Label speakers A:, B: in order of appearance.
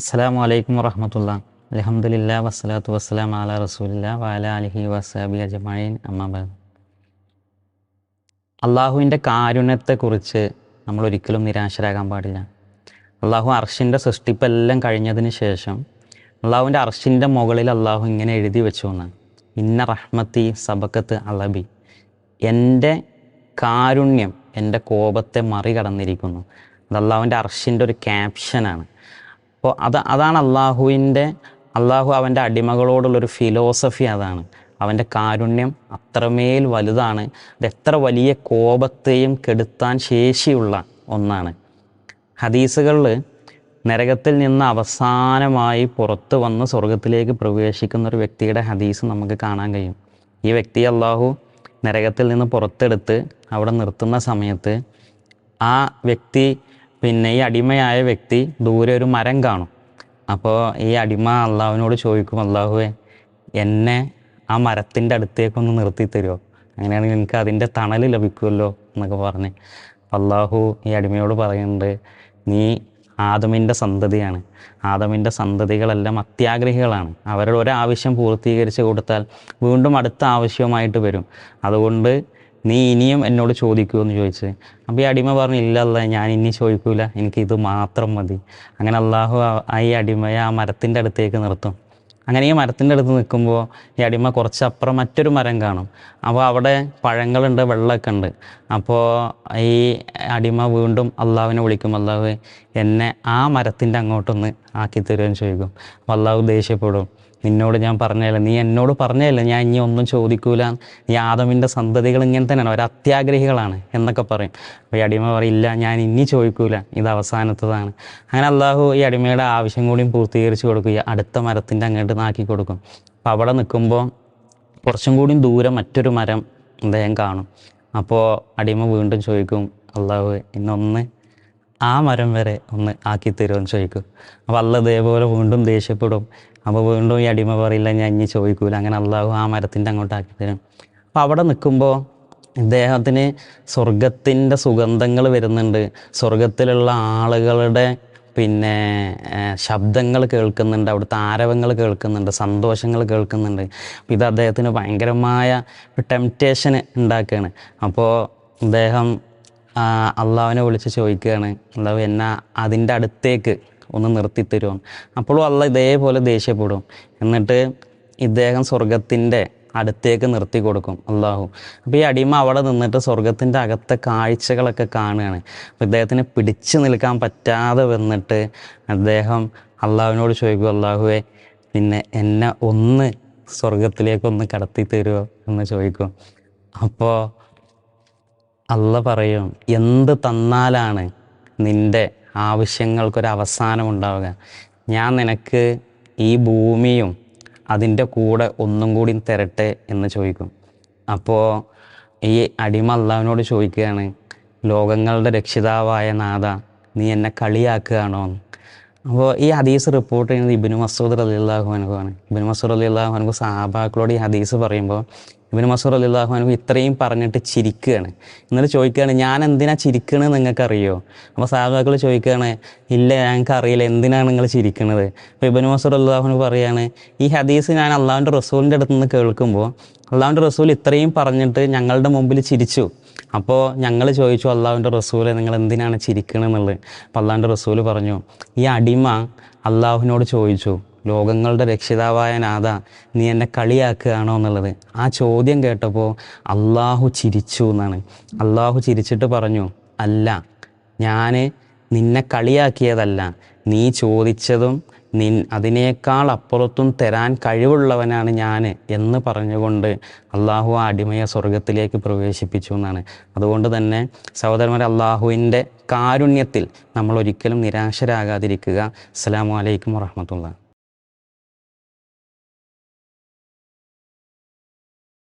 A: അസ്സാം വലൈക്കും വറഹമത്തുള്ള. അലഹമുല്ല വസ്സലാത്തു വസ്സലാം അല റസൂലില്ല വാല അലഹി വസാബി അജമായൻ അമ്മാബാദ് അള്ളാഹുവിന്റെ കാരുണ്യത്തെക്കുറിച്ച് നമ്മൾ ഒരിക്കലും നിരാശരാകാൻ പാടില്ല. അള്ളാഹു അർഷിന്റെ സൃഷ്ടിപ്പെല്ലാം കഴിഞ്ഞതിന് ശേഷം അള്ളാഹുവിന്റെ അർഷിന്റെ മുകളിൽ അള്ളാഹു ഇങ്ങനെ എഴുതി വെച്ചു എന്നാണ് ഇന്ന റഹ്മത്തി സബക്കത്ത് അളബി എന്റെ കാരുണ്യം എന്റെ കോപത്തെ മറികടന്നിരിക്കുന്നു. അത് അള്ളാഹുവിന്റെ അർഷിന്റെ ഒരു ക്യാപ്ഷനാണ് അപ്പോൾ അത് അതാണ് അള്ളാഹുവിന്റെ അള്ളാഹു അവന്റെ അടിമകളോടുള്ളൊരു ഫിലോസഫി അതാണ്. അവന്റെ കാരുണ്യം അത്രമേൽ വലുതാണ്. അത് എത്ര വലിയ കോപത്തെയും കെടുത്താൻ ശേഷിയുള്ള ഒന്നാണ്. ഹദീസുകളിൽ നരകത്തിൽ നിന്ന് അവസാനമായി പുറത്തു വന്ന് സ്വർഗത്തിലേക്ക് പ്രവേശിക്കുന്ന ഒരു വ്യക്തിയുടെ ഹദീസ് നമുക്ക് കാണാൻ കഴിയും. ഈ വ്യക്തി അള്ളാഹു നരകത്തിൽ നിന്ന് പുറത്തെടുത്ത് അവിടെ നിർത്തുന്ന സമയത്ത് ആ വ്യക്തി പിന്നെ ഈ അടിമയായ വ്യക്തി ദൂരെ ഒരു മരം കാണും. അപ്പോൾ ഈ അടിമ അള്ളാഹുവിനോട് ചോദിക്കും അള്ളാഹുവെ എന്നെ ആ മരത്തിന്റെ അടുത്തേക്കൊന്ന് നിർത്തി തരുമോ അങ്ങനെയാണെങ്കിൽ എനിക്ക് അതിന്റെ തണൽ ലഭിക്കുമല്ലോ എന്നൊക്കെ പറഞ്ഞ് അള്ളാഹു ഈ അടിമയോട് പറയുന്നുണ്ട് നീ ആദമിന്റെ സന്തതിയാണ്. ആദമിന്റെ സന്തതികളെല്ലാം അത്യാഗ്രഹികളാണ്. അവരുടെ ഒരാവശ്യം പൂർത്തീകരിച്ച് കൊടുത്താൽ വീണ്ടും അടുത്ത ആവശ്യവുമായിട്ട് വരും. അതുകൊണ്ട് നീ ഇനിയും എന്നോട് ചോദിക്കുമോ എന്ന് ചോദിച്ച് അപ്പോൾ ഈ അടിമ പറഞ്ഞു ഇല്ല അല്ല ഞാൻ ഇനി ചോദിക്കൂല. എനിക്ക് ഇത് മാത്രം മതി. അങ്ങനെ അള്ളാഹു ഈ അടിമയെ ആ മരത്തിന്റെ അടുത്തേക്ക് നിർത്തും. അങ്ങനെ ഈ മരത്തിന്റെ അടുത്ത് നിൽക്കുമ്പോൾ ഈ അടിമ കുറച്ചപ്പുറം മറ്റൊരു മരം കാണും. അപ്പോൾ അവിടെ പഴങ്ങളുണ്ട് വെള്ളമൊക്കെ ഉണ്ട്. അപ്പോൾ ഈ അടിമ വീണ്ടും അള്ളാഹുവിനെ വിളിക്കും. അള്ളാഹു എന്നെ ആ മരത്തിന്റെ അങ്ങോട്ടൊന്ന് ആക്കി തരുമെന്ന് ചോദിക്കും. അപ്പോൾ അള്ളാഹു ദേഷ്യപ്പെടും. നിന്നോട് ഞാൻ പറഞ്ഞതല്ലേ നീ എന്നോട് പറഞ്ഞതല്ലേ ഞാൻ ഇനി ഒന്നും ചോദിക്കൂല. നീ ആദമിന്റെ സന്തതികൾ ഇങ്ങനെ തന്നെയാണ്. അവർ അത്യാഗ്രഹികളാണ് എന്നൊക്കെ പറയും. അപ്പോൾ ഈ അടിമ പറയില്ല ഞാൻ ഇനി ചോദിക്കൂല. ഇത് അവസാനത്തതാണ്. അങ്ങനെ അള്ളാഹു ഈ അടിമയുടെ ആവശ്യം കൂടിയും പൂർത്തീകരിച്ച് കൊടുക്കും. ഈ അടുത്ത മരത്തിന്റെ അങ്ങോട്ട് നാക്കി കൊടുക്കും. അപ്പോൾ അവിടെ നിൽക്കുമ്പോൾ കുറച്ചും കൂടിയും ദൂരം മറ്റൊരു മരം അദ്ദേഹം കാണും. അപ്പോൾ അടിമ വീണ്ടും ചോദിക്കും അള്ളാഹു ഇന്നൊന്ന് ആ മരം വരെ ഒന്ന് ആക്കി തരുമെന്ന് ചോദിക്കും. അപ്പോൾ അല്ല ഇതേപോലെ വീണ്ടും ദേഷ്യപ്പെടും. അപ്പോൾ വീണ്ടും ഈ അടിമ പറയില്ല ഞാൻ ഇനി ചോദിക്കൂല. അങ്ങനെ അള്ളാഹു ആ മരത്തിന്റെ അങ്ങോട്ട് ആക്കി തരും. അപ്പോൾ അവിടെ നിൽക്കുമ്പോൾ ഇദ്ദേഹത്തിന് സ്വർഗത്തിന്റെ സുഗന്ധങ്ങൾ വരുന്നുണ്ട്. സ്വർഗത്തിലുള്ള ആളുകളുടെ പിന്നെ ശബ്ദങ്ങൾ കേൾക്കുന്നുണ്ട്. അവിടുത്തെ ആരവങ്ങൾ കേൾക്കുന്നുണ്ട്. സന്തോഷങ്ങൾ കേൾക്കുന്നുണ്ട്. അപ്പോൾ ഇത് അദ്ദേഹത്തിന് ഭയങ്കരമായ ടെംപ്റ്റേഷൻ ഉണ്ടാക്കുകയാണ്. അപ്പോൾ അദ്ദേഹം അള്ളാഹുവിനെ വിളിച്ച് ചോദിക്കുകയാണ്. അള്ളാഹു എന്നെ അതിന്റെ അടുത്തേക്ക് ഒന്ന് നിർത്തിത്തരുമോ അപ്പോഴും അള്ള ഇതേപോലെ ദേഷ്യപ്പെടും. എന്നിട്ട് ഇദ്ദേഹം സ്വർഗത്തിന്റെ അടുത്തേക്ക് നിർത്തി കൊടുക്കും അള്ളാഹു. അപ്പോൾ ഈ അടിമ അവിടെ നിന്നിട്ട് സ്വർഗത്തിന്റെ അകത്തെ കാഴ്ചകളൊക്കെ കാണുകയാണ്. അപ്പോൾ ഇദ്ദേഹത്തിന് പിടിച്ചു നിൽക്കാൻ പറ്റാതെ വന്നിട്ട് അദ്ദേഹം അള്ളാഹുവിനോട് ചോദിക്കും അള്ളാഹുവെ പിന്നെ എന്നെ ഒന്ന് സ്വർഗത്തിലേക്കൊന്ന് കടത്തി തരുമോ എന്ന് ചോദിക്കും. അപ്പോൾ അല്ല പറയും എന്ത് തന്നാലാണ് നിന്റെ ആവശ്യങ്ങൾക്കൊരു അവസാനം ഉണ്ടാവുക? ഞാൻ നിനക്ക് ഈ ഭൂമിയും അതിന്റെ കൂടെ ഒന്നും കൂടി തരട്ടെ? എന്ന് ചോദിക്കും. അപ്പോൾ ഈ അടിമ അള്ളാവിനോട് ചോദിക്കുകയാണ് ലോകങ്ങളുടെ രക്ഷിതാവായ നാഥ നീ എന്നെ കളിയാക്കുകയാണോ? അപ്പോൾ ഈ ഹദീസ് റിപ്പോർട്ട് ചെയ്യുന്നത് ഇബിനു മസൂദ് അലി അള്ളാഹു അനുഭവമാണ് ഇബിനു മസൂദ് അലി അള്ളാഹു അനുഭവ സഹാബാക്കളോട് ഈ ഹദീസ് പറയുമ്പോൾ ഇബിന് മസൂർ അലി അള്ളാഹുഅനുഭവ ഇത്രയും പറഞ്ഞിട്ട് ചിരിക്കുകയാണ് എന്നിട്ട് ചോദിക്കുകയാണ് ഞാൻ എന്തിനാ ചിരിക്കണത് നിങ്ങൾക്കറിയോ? അപ്പോൾ സഹാബാക്കൾ ചോദിക്കുകയാണ് ഇല്ല ഞങ്ങൾക്ക് അറിയില്ല എന്തിനാണ് നിങ്ങൾ ചിരിക്കണത്? അപ്പോൾ ഇബിന് മസൂർ അള്ളാഹുനു പറയാണ് ഈ ഹദീസ് ഞാൻ അള്ളാഹുന്റെ റസൂലിന്റെ അടുത്ത് നിന്ന് കേൾക്കുമ്പോൾ അള്ളാഹുന്റെ റസൂൽ ഇത്രയും പറഞ്ഞിട്ട് ഞങ്ങളുടെ മുമ്പിൽ ചിരിച്ചു. അപ്പോൾ ഞങ്ങൾ ചോദിച്ചു അള്ളാഹുവിന്റെ റസൂലെ നിങ്ങൾ എന്തിനാണ് ചിരിക്കണമെന്നുള്ളത് അപ്പോൾ അള്ളാഹുന്റെ റസൂൽ പറഞ്ഞു ഈ അടിമ അള്ളാഹുവിനോട് ചോദിച്ചു. ലോകങ്ങളുടെ രക്ഷിതാവായ നാഥ നീ എന്നെ കളിയാക്കുകയാണോ എന്നുള്ളത്. ആ ചോദ്യം കേട്ടപ്പോൾ അള്ളാഹു ചിരിച്ചു എന്നാണ്. അള്ളാഹു ചിരിച്ചിട്ട് പറഞ്ഞു അല്ല ഞാൻ നിന്നെ കളിയാക്കിയതല്ല. നീ ചോദിച്ചതും നിൻ അതിനേക്കാൾ അപ്പുറത്തും തരാൻ കഴിവുള്ളവനാണ് ഞാൻ എന്ന് പറഞ്ഞുകൊണ്ട് അള്ളാഹു ആ അടിമയെ സ്വർഗത്തിലേക്ക് പ്രവേശിപ്പിച്ചു എന്നാണ്. അതുകൊണ്ട് തന്നെ സഹോദരന്മാരെ അള്ളാഹുവിന്റെ കാരുണ്യത്തിൽ നമ്മൾ ഒരിക്കലും നിരാശരാകാതിരിക്കുക. അസ്സാം വലൈക്കും വറഹമത്തുള്ള